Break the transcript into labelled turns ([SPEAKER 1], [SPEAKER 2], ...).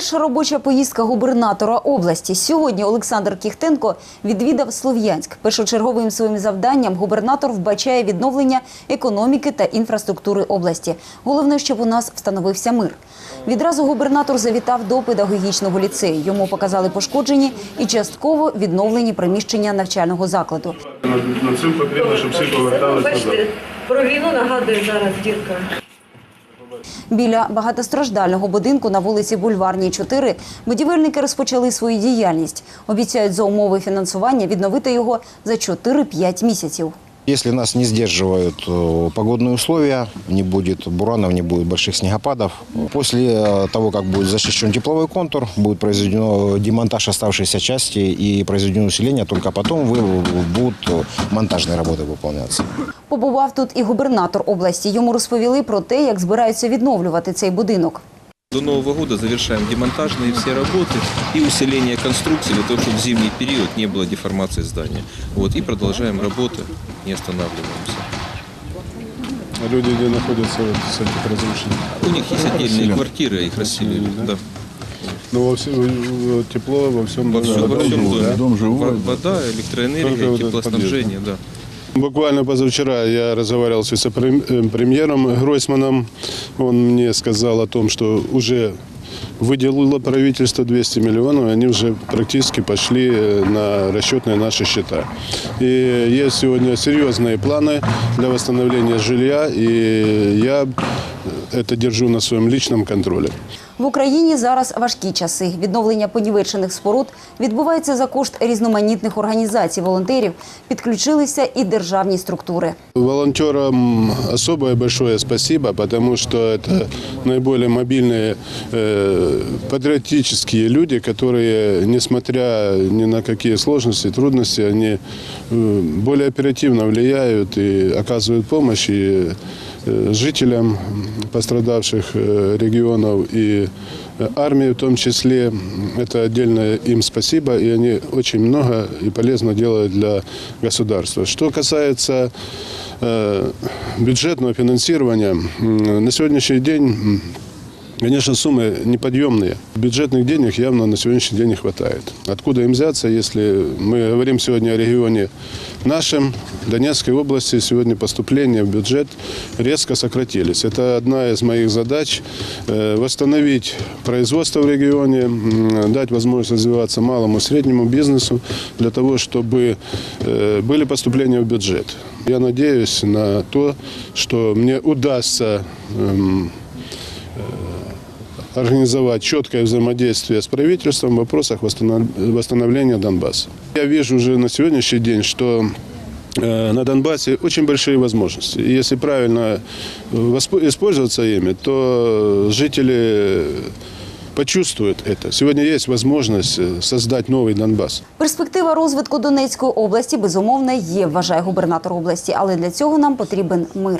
[SPEAKER 1] Перша робоча поїздка губернатора області. Сьогодні Олександр Кіхтенко відвідав Слов'янськ. Першочерговим своїм завданням губернатор вбачає відновлення економіки та інфраструктури області. Головне, щоб у нас встановився мир. Відразу губернатор завітав до педагогічного ліцею. Йому показали пошкоджені і частково відновлені приміщення навчального закладу.
[SPEAKER 2] Над цим потрібно, щоб всі повертались назад.
[SPEAKER 3] Бачите, про війну нагадує зараз дірка.
[SPEAKER 1] Біля багатостраждального будинку на вулиці Бульварній 4 будівельники розпочали свою діяльність. Обіцяють за умови фінансування відновити його за 4-5 місяців.
[SPEAKER 4] Если нас не сдерживают э, погодные условия, не будет буранов, не будет больших снегопадов, после э, того, как будет защищен тепловой контур, будет произведено демонтаж оставшейся части и произведено усиление, только потом вы- будут э, монтажные работы выполняться.
[SPEAKER 1] Побував тут і губернатор області. Йому розповіли про те, як збираються відновлювати цей будинок.
[SPEAKER 5] До Нового года завершаем демонтажные все работы и усиление конструкции для того, чтобы в зимний период не было деформации здания. Вот, и продолжаем работы, не останавливаемся.
[SPEAKER 2] А люди, де знаходяться от, з цих розрушень?
[SPEAKER 5] У них есть отдельные квартиры, их расселили. Да.
[SPEAKER 2] Ну, во всем, тепло, во всем,
[SPEAKER 5] Во всем, во всем доме.
[SPEAKER 2] да?
[SPEAKER 5] Во- Вода,
[SPEAKER 2] Только
[SPEAKER 5] электроэнергия,
[SPEAKER 2] вот
[SPEAKER 5] теплоснабжение, да.
[SPEAKER 2] Буквально позавчера я разговаривал с вице-премьером Гройсманом. Он мне сказал о том, что уже выделило правительство 200 миллионов, и они уже практически пошли э, на расчетные наши счета. И есть сегодня серьезные планы для восстановления жилья, и я это держу на своем личном контроле.
[SPEAKER 1] В Україні зараз важкі часи. Відновлення понівечених споруд відбувається за кошт різноманітних організацій, волонтерів. Підключилися і державні структури.
[SPEAKER 2] Волонтерам особое большое спасибо, потому что это наиболее мобильные э, патриотические люди, которые, несмотря ни на какие сложности, трудности, они э, более оперативно влияют и оказывают помощь и э, жителям пострадавших э, регионов и э, армии в том числе. Это отдельное им спасибо, и они очень много и полезно делают для государства. Что касается э, бюджетного финансирования, м, на сегодняшний день м, Конечно, суммы неподъемные. Бюджетных денег явно на сегодняшний день не хватает. Откуда им взяться, если мы говорим сегодня о регионе нашем, Донецкой области, сегодня поступления в бюджет резко сократились. Это одна из моих задач э, – восстановить производство в регионе, дать возможность развиваться малому и среднему бизнесу для того, чтобы э, были поступления в бюджет. Я надеюсь на то, что мне удастся эм, организовать четкое взаимодействие с правительством в вопросах восстанов- восстановления Донбасса. Я вижу уже на сегодняшний день, что э, на Донбассе очень большие возможности. И если правильно э, воспо- использоваться ими, то жители почувствуют это. Сегодня есть возможность э, создать новый Донбасс.
[SPEAKER 1] Перспектива розвитку Донецької області безумовно є, вважає губернатор області, але для цього нам потрібен мир.